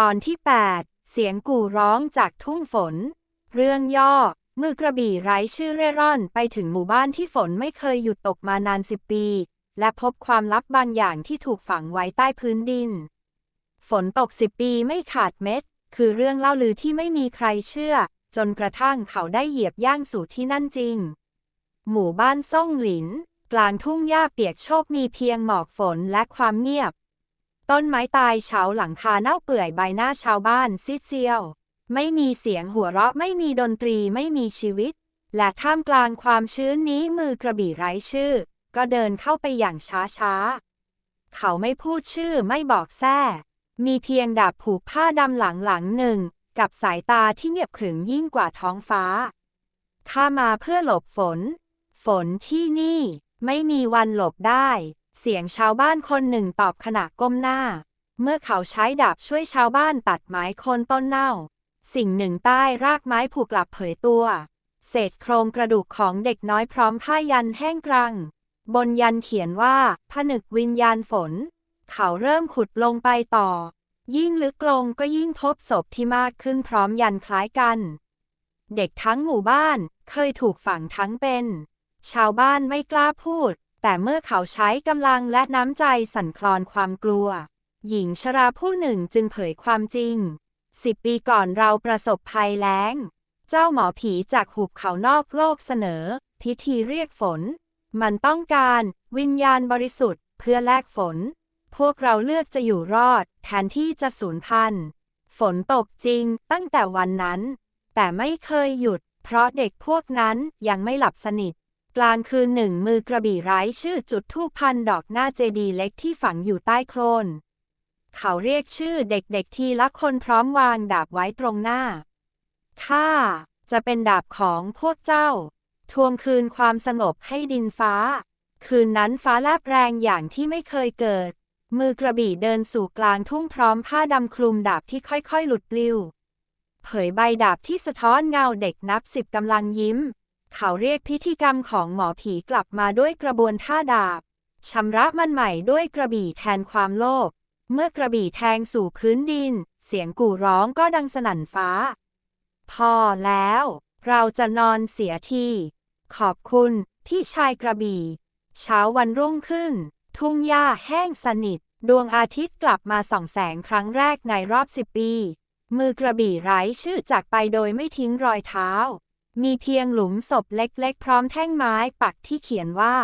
ตอนที่ 8 เสียงกู่ร้องจากทุ่งฝน เรื่องย่อ มือกระบี่ไร้ชื่อเร่ร่อนไปถึงหมู่บ้านที่ฝนไม่เคยหยุดตกมานานสิบปี และพบความลับบางอย่างที่ถูกฝังไว้ใต้พื้นดิน ฝนตกสิบปีไม่ขาดเม็ด คือเรื่องเล่าลือที่ไม่มีใครเชื่อ จนกระทั่งเขาได้เหยียบย่างสู่ที่นั่นจริง หมู่บ้านซ่งหลิน กลางทุ่งหญ้าเปียกโชกมีเพียงหมอกฝนและความเงียบ ต้นไม้ตายเฉาหลังคาเน่าเปื่อยใบหน้าชาวบ้านซีดเซียว ไม่มีเสียงหัวเราะไม่มีดนตรีไม่มีชีวิต และท่ามกลางความชื้นนี้มือกระบี่ไร้ชื่อ ก็เดินเข้าไปอย่างช้าๆเขาไม่พูดชื่อไม่บอกแท้มีเพียงดาบผูกผ้าดำหลังหลังหนึ่ง กับสายตาที่เงียบขรึมยิ่งกว่าท้องฟ้า ข้ามาเพื่อหลบฝน ฝนที่นี่ไม่มีวันหลบได้ เสียงชาวบ้านคนหนึ่งตอบขณะก้มหน้า เมื่อเขาใช้ดาบช่วยชาวบ้านตัดไม้โคนต้นเน่า สิ่งหนึ่งใต้รากไม้ผูกกลับเผยตัว เศษโครงกระดูกของเด็กน้อยพร้อมผ้ายันแห้งกรัง บนยันเขียนว่า ผนึกวิญญาณฝน เขาเริ่มขุดลงไปต่อ ยิ่งลึกลงก็ยิ่งพบศพที่มากขึ้นพร้อมยันคล้ายกัน เด็กทั้งหมู่บ้านเคยถูกฝังทั้งเป็น ชาวบ้านไม่กล้าพูด แต่เมื่อเขาใช้กำลังและน้ำใจสั่นคลอนความกลัว หญิงชราผู้หนึ่งจึงเผยความจริงสิบปีก่อนเราประสบภัยแล้ง เจ้าหมอผีจากหุบเขานอกโลกเสนอ พิธีเรียกฝน มันต้องการวิญญาณบริสุทธิ์เพื่อแลกฝน พวกเราเลือกจะอยู่รอด แทนที่จะสูญพันธุ์ฝนตกจริงตั้งแต่วันนั้น แต่ไม่เคยหยุด เพราะเด็กพวกนั้นยังไม่หลับสนิท กลางคืนหนึ่งมือกระบี่ไร้ชื่อจุดทูปพันดอกหน้าเจดีเล็กที่ฝังอยู่ใต้โคลน เขาเรียกชื่อเด็กๆทีละคนพร้อมวางดาบไว้ตรงหน้า ข้า จะเป็นดาบของพวกเจ้า ทวงคืนความสงบให้ดินฟ้า คืนนั้นฟ้าแลบแรงอย่างที่ไม่เคยเกิด มือกระบี่เดินสู่กลางทุ่งพร้อมผ้าดำคลุมดาบที่ค่อยๆ หลุดปลิว เผยใบดาบที่สะท้อนเงาเด็กนับสิบกำลังยิ้ม เขาเรียกพิธีกรรมของหมอผีกลับมาด้วยกระบวนท่าดาบชำระมันใหม่ด้วยกระบี่แทนความโลภ เมื่อกระบี่แทงสู่พื้นดิน เสียงกู่ร้องก็ดังสนั่นฟ้า พอแล้ว เราจะนอนเสียที ขอบคุณ พี่ชายกระบี่ เช้าวันรุ่งขึ้น ทุ่งหญ้าแห้งสนิท ดวงอาทิตย์กลับมาส่องแสงครั้งแรกในรอบสิบปี มือกระบี่ไร้ชื่อจากไปโดยไม่ทิ้งรอยเท้า มีเพียงหลุมศพเล็กๆ พร้อมแท่งไม้ปักที่เขียนว่า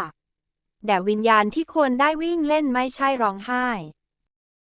แด่วิญญาณที่ควรได้วิ่งเล่นไม่ใช่ร้องไห้